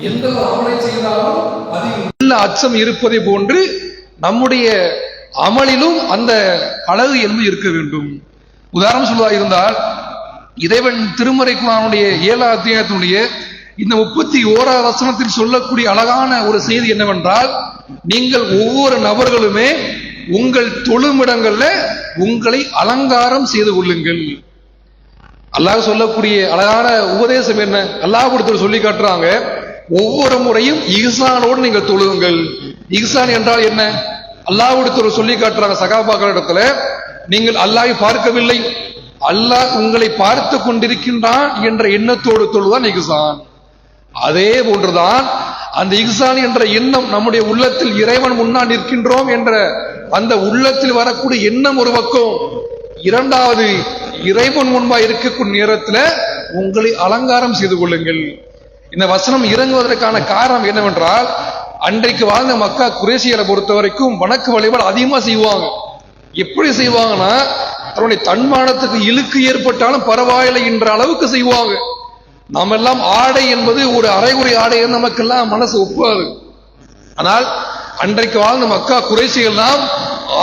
எந்த அமலை செய்தாலும் அதில் நல்ல அச்சம் இருப்பதை போன்று நம்முடைய அமலிலும் அந்த அழகு என்பது இருக்க வேண்டும். உதாரணம் சொல்வதாக இருந்தால் இறைவன் திருமறை குரானுடைய ஏழாம் அத்தியாயத்தினுடைய இந்த முப்பத்தி ஓரா வசனத்தில் சொல்லக்கூடிய அழகான ஒரு செய்தி என்னவென்றால் நீங்கள் ஒவ்வொரு நபர்களுமே உங்கள் தொழுமிடங்கள்ல உங்களை அலங்காரம் செய்து கொள்ளுங்கள். அல்லாஹ் சொல்லக்கூடிய அழகான உபதேசம் என்ன? அல்லாஹ் கொடுத்து சொல்லி காட்டுறாங்க. ஒவ்வொரு முறையும் இஹ்சானோடு நீங்கள் தொழுகுங்கள் இஹ்சான் என்றால் என்ன? அல்லாஹ் சொல்லி காட்டுறாங்க சகாபாக்கள் இடத்துல நீங்கள் அல்லாஹை பார்க்கவில்லை. அல்லாஹ் உங்களை பார்த்து கொண்டிருக்கின்றான் என்ற எண்ணத்தோடு தொழுதான் இஹ்சான். அதே போன்றுதான் அந்த இஹ்சான் என்ற எண்ணம் நம்முடைய உள்ளத்தில் இறைவன் முன்னால் நிற்கின்றோம் என்ற அந்த உள்ளத்தில் வரக்கூடிய எண்ணம் ஒரு பக்கம். இரண்டாவது இறைவன் முன்பா இருக்கக்கூடிய நேரத்தில் உங்களை அலங்காரம் செய்து கொள்ளுங்கள். இந்த வசனம் இறங்குவதற்கான காரணம் என்னவென்றால் அன்றைக்கு வாழ்ந்த மக்கா குரேசியரை பொறுத்த வரைக்கும் வணக்க வழிபாடு அதிகமா செய்வாங்க. எப்படி செய்வாங்கன்னா தன்னுடைய தன்மானத்துக்கு இழுக்கு ஏற்பட்டாலும் பரவாயில்லை என்ற அளவுக்கு செய்வாங்க. நாம் எல்லாம் ஆடை என்பது ஒரு அரைகுறை ஆடை நமக்கெல்லாம் மனசு ஒப்பாது. ஆனால் அன்றைக்கு வாழ்ந்த மக்கா குறைசியெல்லாம்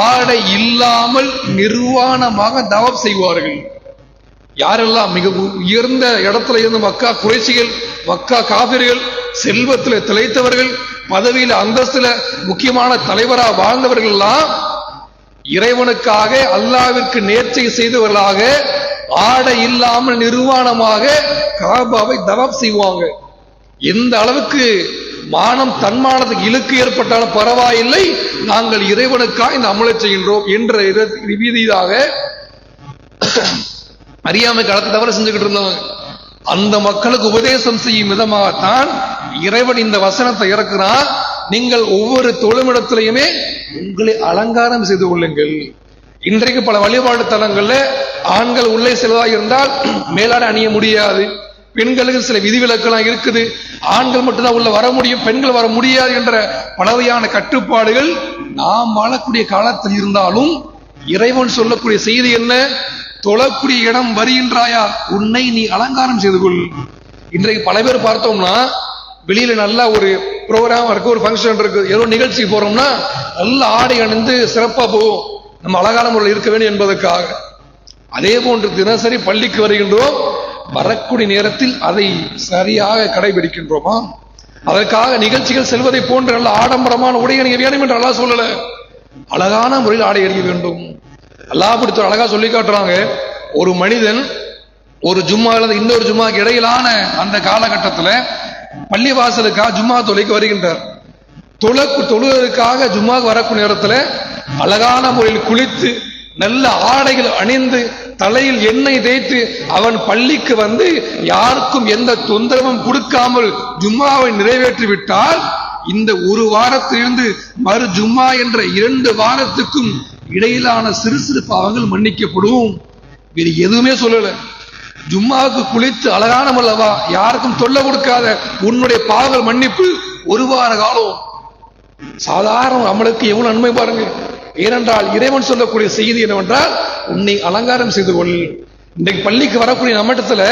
ஆடை இல்லாமல் நிர்வாணமாக தவம் செய்வார்கள். யாரெல்லாம் மிக உயர்ந்த இடத்துல இருந்து மக்கா குறைச்சிகள் மக்கா காபிர்கள் செல்வத்தில் திளைத்தவர்கள் பதவியில் அந்தஸ்துல முக்கியமான தலைவரா வாழ்ந்தவர்கள் எல்லாம் இறைவனுக்காக அல்லாவிற்கு நேர்ச்சை செய்தவர்களாக ஆடை இல்லாமல் நிர்வாணமாக காபாவை தவம் செய்வாங்க. எந்த அளவுக்கு மானம் தன்மானத்துக்கு இழுக்கு ஏற்பட்டாலும் பரவாயில்லை நாங்கள் இறைவனுக்காக இந்த அமலை செய்கின்றோம் என்ற ரீதியாக அறியாமை கடத்த தவிர செஞ்சுக்கிட்டு இருந்தவங்க அந்த மக்களுக்கு உபதேசம் செய்யும் விதமாகத்தான் இறைவன் இந்த வசனத்தை இறக்குறான். நீங்கள் ஒவ்வொரு தொழுமிடத்திலையுமே உங்களை அலங்காரம் செய்து கொள்ளுங்கள். இன்றைக்கு பல வழிபாடு தலங்கள்ல ஆண்கள் உள்ளே செல்வதாக இருந்தால் மேலாடை அணிய முடியாது. பெண்களுக்கு சில விதிவிலக்கெல்லாம் இருக்குது. ஆண்கள் மட்டும்தான் உள்ள வர முடியும் பெண்கள் வர முடியாது என்ற பலவையான கட்டுப்பாடுகள் நாம் வாழக்கூடிய காலத்தில் இருந்தாலும் இறைவன் சொல்லக்கூடிய செய்தி என்ன? தொழக்கூடிய இடம் வருகின்றாயா? உன்னை நீ அலங்காரம் செய்து கொள். இன்றைக்கு பல பேர் பார்த்தோம்னா வெளியில நல்லா ஒரு ப்ரோக்ராம் இருக்கு ஒரு ஃபங்க்ஷன் இருக்கு ஏதோ நிகழ்ச்சிக்கு போறோம்னா நல்ல ஆடை அணிந்து சிறப்பா போவோம். நம்ம அழகான முறையில் இருக்க வேண்டும் என்பதற்காக. அதே போன்று தினசரி பள்ளிக்கு வருகின்றோம். வரக்கூடிய நேரத்தில் அதை சரியாக கடைபிடிக்கின்றோமா? அதற்காக நிகழ்ச்சிகள் செல்வதை போன்ற நல்ல ஆடம்பரமான உடை அணிய வேண்டும் என்று அல்லா சொல்லல. அழகான முறையில் ஆடை அணிய வேண்டும். அல்லாஹ் பிடித்த அழகா சொல்லி காட்டுறாங்க. ஒரு மனிதன் ஒரு ஜும்மா இன்னொரு ஜும்மாக்கு இடையிலான அந்த காலகட்டத்தில் பள்ளிவாசலுக்காக ஜும்மா தொலைக்கு வருகின்றார். தொழக்கு தொழுவதற்காக ஜும்மாக்கு வரக்கூடிய நேரத்தில் அழகான முறையில் குளித்து நல்ல ஆடைகள் அணிந்து தலையில் எண்ணெய் தேய்த்து அவன் பள்ளிக்கு வந்து யாருக்கும் எந்த தொந்தரவும் கொடுக்காமல் ஜும்மாவை நிறைவேற்றி விட்டால் இந்த ஒரு வாரத்திலிருந்து மறு ஜும்மா என்ற இரண்டு வாரத்துக்கும் இடையிலான சிறு சிறு பாவங்கள் மன்னிக்கப்படும். வேறு எதுவுமே சொல்லல. ஜும்மாவுக்கு குளித்து அழகான அல்லவா யாருக்கும் தொல்லை கொடுக்காத உன்னுடைய பாவங்கள் மன்னிப்பு ஒரு வார காலம். சாதாரண அமலுக்கு எவ்வளவு நன்மை பாருங்க. ஏனென்றால் இறைவன் சொல்லக்கூடிய செய்தி என்னவென்றால் உன்னை அலங்காரம் செய்து கொள். இன்றைக்கு பள்ளிக்கு வரக்கூடிய நம்மிடத்துல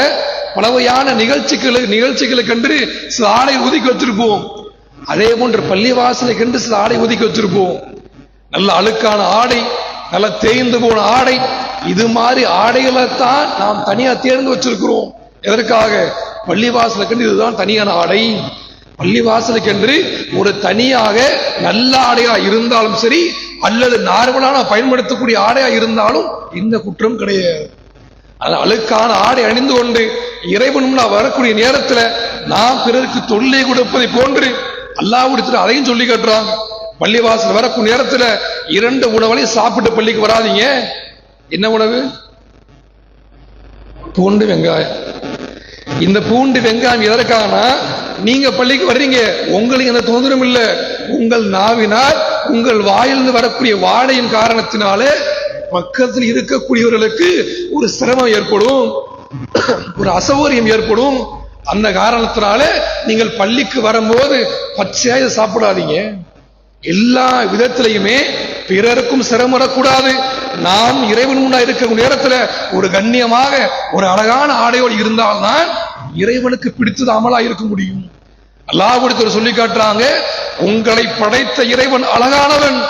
பலவையான நிகழ்ச்சிகளை நிகழ்ச்சிகளை கண்டு சில ஆடை ஒதுக்கி வச்சிருப்போம். அதே போன்று பள்ளி வாசலை கண்டு சில ஆடை ஒதுக்கி வச்சிருப்போம். நல்ல அழுக்கான ஆடை நல்ல தேய்ந்து போன ஆடை இது மாதிரி ஆடைகளை தான் நாம் தனியா தேர்ந்து வச்சிருக்கிறோம். எதற்காக? பள்ளிவாசலை கண்டு இதுதான் தனியான ஆடை. பள்ளிவாசலுக்கென்று ஒரு தனியாக நல்ல ஆடையா இருந்தாலும் சரி அல்லது நார்மலான பயன்படுத்தக்கூடிய ஆடையா இருந்தாலும் இந்த குற்றம் கிடையாது. அது அழுக்கான ஆடை அணிந்து கொண்டு இறைவன் வரக்கூடிய நேரத்துல நாம் பிறருக்கு தொல்லை கொடுப்பதை போன்று அல்லாஹ் அதையும் சொல்லி கட்டுறாங்க பள்ளிவாசல் வரக்கும் நேரத்தில் இரண்டு உணவளையும் சாப்பிட்டு பள்ளிக்கு வராதீங்க. என்ன உணவு? பூண்டு வெங்காயம். இந்த பூண்டு வெங்காயம் எதற்காகனா நீங்க பள்ளிக்கு வர்றீங்க உங்களுக்கு எந்த தொந்தரவும் இல்லை. உங்கள் நாவினால் உங்கள் வாயிலிருந்து வரக்கூடிய வாடையின் காரணத்தினாலே பக்கத்தில் இருக்கக்கூடியவர்களுக்கு ஒரு சிரமம் ஏற்படும். ஒரு அசௌகரியம் ஏற்படும். அந்த காரணத்தினால நீங்கள் பள்ளிக்கு வரும்போது பச்சையாக சாப்பிடாதீங்க. எல்லா விதத்திலையுமே பிறருக்கும் சிரமம் வரக்கூடாது. நாம் இறைவன் முன்னா இருக்க நேரத்துல ஒரு கண்ணியமாக ஒரு அழகான ஆடையோடு இருந்தால்தான் இறைவனுக்கு பிடித்தது அமலா இருக்க முடியும். அல்லாஹ்விடத்தில் சொல்லி காட்டுறாங்க உங்களை படைத்த இறைவன் அழகானவன்.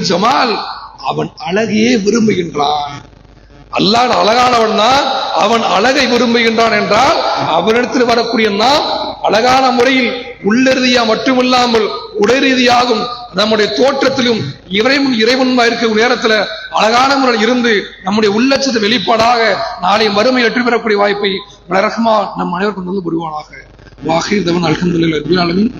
ஜமால். அவன் அழகையே விரும்புகின்றான். அல்லாஹ் அழகானவன் தான். அவன் அழகை விரும்புகின்றான் என்றால் அவனிடத்தில் வரக்கூடிய நாம் அழகான முறையில் உள்ளிறுதியா மட்டுமில்லாமல் உடை ரீதியாகும் நம்முடைய தோற்றத்திலும் இறைவன் இறைவனுமா இருக்கிற நேரத்துல அழகான முறையில் இருந்து நம்முடைய உள்ளச்சத்து வெளிப்பாடாக நாளை மறுமை வெற்றி பெறக்கூடிய வாய்ப்பை வளரகமா நம் அனைவருக்கும் வந்து புரிவானாக. வாஹிர் தவன் அல்ஹம்துலில்லாஹி ரபில் ஆலமீன்.